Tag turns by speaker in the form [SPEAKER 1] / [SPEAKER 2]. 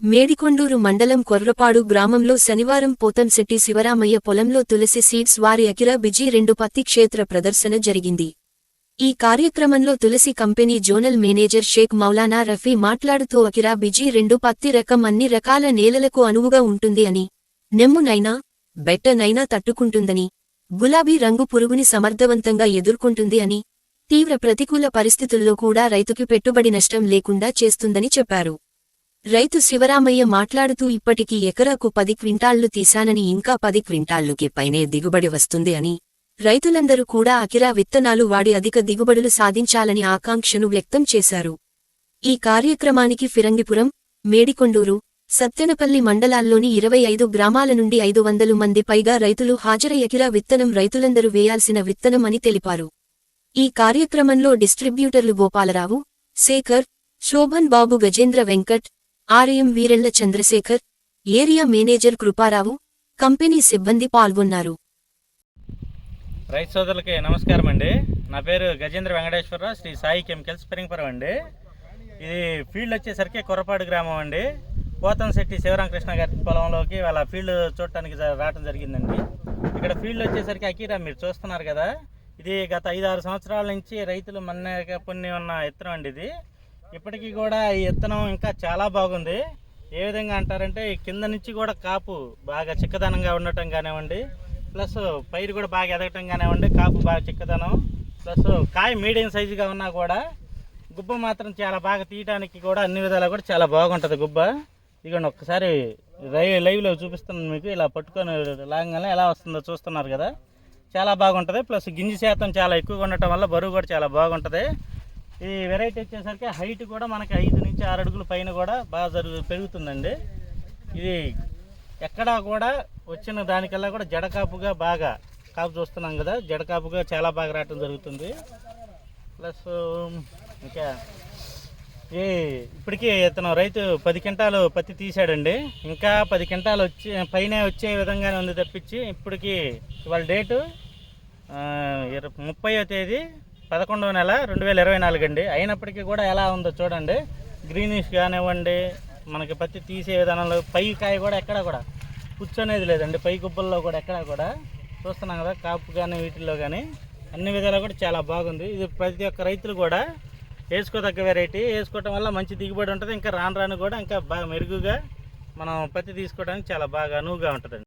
[SPEAKER 1] మేడికొండూరు మండలం కొర్రపాడు గ్రామంలో శనివారం పోతంశెట్టి శివరామయ్య పొలంలో తులసి సీడ్స్ వారి అకిరా బిజీ రెండు పత్తి క్షేత్ర ప్రదర్శన జరిగింది. ఈ కార్యక్రమంలో Tulasi company zonal manager Sheikh Maulana Rafi మాట్లాడుతూ అకిరా బిజీ రెండు పత్తి రకం అన్ని రకాల నేలలకు అనువుగా ఉంటుంది అని నెమ్మునైనా బెట్టనైనా తట్టుకుంటుందని గులాబీ రంగు పురుగుని సమర్థవంతంగా ఎదుర్కొంటుంది అని తీవ్ర ప్రతికూల పరిస్థితుల్లో కూడా రైతుకి పెట్టుబడి నష్టం లేకుండా చేస్తుందని చెప్పారు. రైతు శివరామయ్య మాట్లాడుతూ ఇప్పటికీ ఎకరాకు పది క్వింటాళ్ళు తీశానని ఇంకా పది క్వింటాళ్ళుకి పైనే దిగుబడి వస్తుంది అని. రైతులందరూ కూడా అకిరా విత్తనాలు వాడి అధిక దిగుబడులు సాధించాలని ఆకాంక్షను వ్యక్తం చేశారు. ఈ కార్యక్రమానికి ఫిరంగిపురం మేడికొండూరు సత్తెనపల్లి మండలాల్లోని ఇరవై ఐదు గ్రామాల నుండి ఐదు వందలు మంది పైగా రైతులు హాజరై అకిరా విత్తనం రైతులందరూ వేయాల్సిన విత్తనం అని తెలిపారు. ఈ కార్యక్రమంలో డిస్ట్రిబ్యూటర్లు Gopalarao Sekhar Sobhan Babu Gajendra Venkat RM Veerella Chandrasekhar area manager Kriparao company సిబ్బంది పాల్గొన్నారు.
[SPEAKER 2] రైతు సోదరులకి నమస్కారం అండి. నా పేరు గజేంద్ర వెంకటేశ్వరరావు శ్రీ సాయి కెమికల్స్ పెరింగపురం అండి. ఇది ఫీల్డ్ వచ్చేసరికి కొరపాడు గ్రామం అండి. పోతంశెట్టి శివరామకృష్ణ గారి పొలంలోకి వాళ్ళ ఫీల్డ్ చూడటానికి రావడం జరిగిందండి. ఇక్కడ ఫీల్డ్ వచ్చేసరికి అకీరా మీరు చూస్తున్నారు కదా. ఇది గత ఐదు ఆరు సంవత్సరాల నుంచి రైతులు మన్నక పుణ్యం ఉన్న విత్తనం అండి ఇది. ఇప్పటికీ కూడా ఈ విత్తనం ఇంకా చాలా బాగుంది. ఏ విధంగా అంటారంటే కింద నుంచి కూడా కాపు బాగా చిక్కదనంగా ఉండటం కానివ్వండి ప్లస్ పైరు కూడా బాగా ఎదగటం కానివ్వండి కాపు బాగా చిక్కదనం ప్లస్ కాయ మీడియం సైజుగా ఉన్నా కూడా గుబ్బ మాత్రం చాలా బాగా తీయడానికి కూడా అన్ని విధాలా కూడా చాలా బాగుంటుంది గుబ్బ. ఇదిగోండి ఒక్కసారి రై లైవ్లో చూపిస్తున్నాను మీకు ఇలా పట్టుకొని లాగానే ఎలా వస్తుందో చూస్తున్నారు కదా. చాలా బాగుంటుంది ప్లస్ గింజ శాతం చాలా ఎక్కువగా ఉండటం వల్ల బరువు కూడా చాలా బాగుంటుంది. ఈ వెరైటీ వచ్చేసరికి హైట్ కూడా మనకి ఐదు నుంచి ఆరు అడుగుల పైన కూడా బాగా జరుగు పెరుగుతుందండి. ఇది ఎక్కడా కూడా వచ్చిన దానికల్లా కూడా జడకాపుగా బాగా కాపు చూస్తున్నాం కదా జడకాపుగా చాలా బాగా రావటం జరుగుతుంది. ప్లస్ ఇంకా ఈ ఇప్పటికీ ఇతను రైతు పది క్వింటాలు పత్తి తీశాడండి. ఇంకా పది క్వింటాలు వచ్చి పైన వచ్చే విధంగానే ఉంది తప్పించి ఇప్పటికీ ఇవాళ డేటు ఇరవై ఇర- తేదీ పదకొండవ నెల రెండు వేల ఇరవై నాలుగు అండి. అయినప్పటికీ కూడా ఎలా ఉందో చూడండి. గ్రీనిష్ కానివ్వండి మనకి పత్తి తీసే విధానంలో పై కాయ కూడా ఎక్కడ కూడా కూర్చొనేది లేదండి. పై గుబ్బల్లో కూడా ఎక్కడ కూడా చూస్తున్నాం కదా కాపు కానీ వీటిల్లో కానీ అన్ని విధాలు కూడా చాలా బాగుంది. ఇది ప్రతి ఒక్క రైతులు కూడా వేసుకోదగ్గ వెరైటీ వేసుకోవటం వల్ల మంచి దిగుబడి ఉంటుంది. ఇంకా రాను రాను కూడా ఇంకా బాగా మెరుగుగా మనం పత్తి తీసుకోవడానికి చాలా బాగా అనువుగా ఉంటుందండి.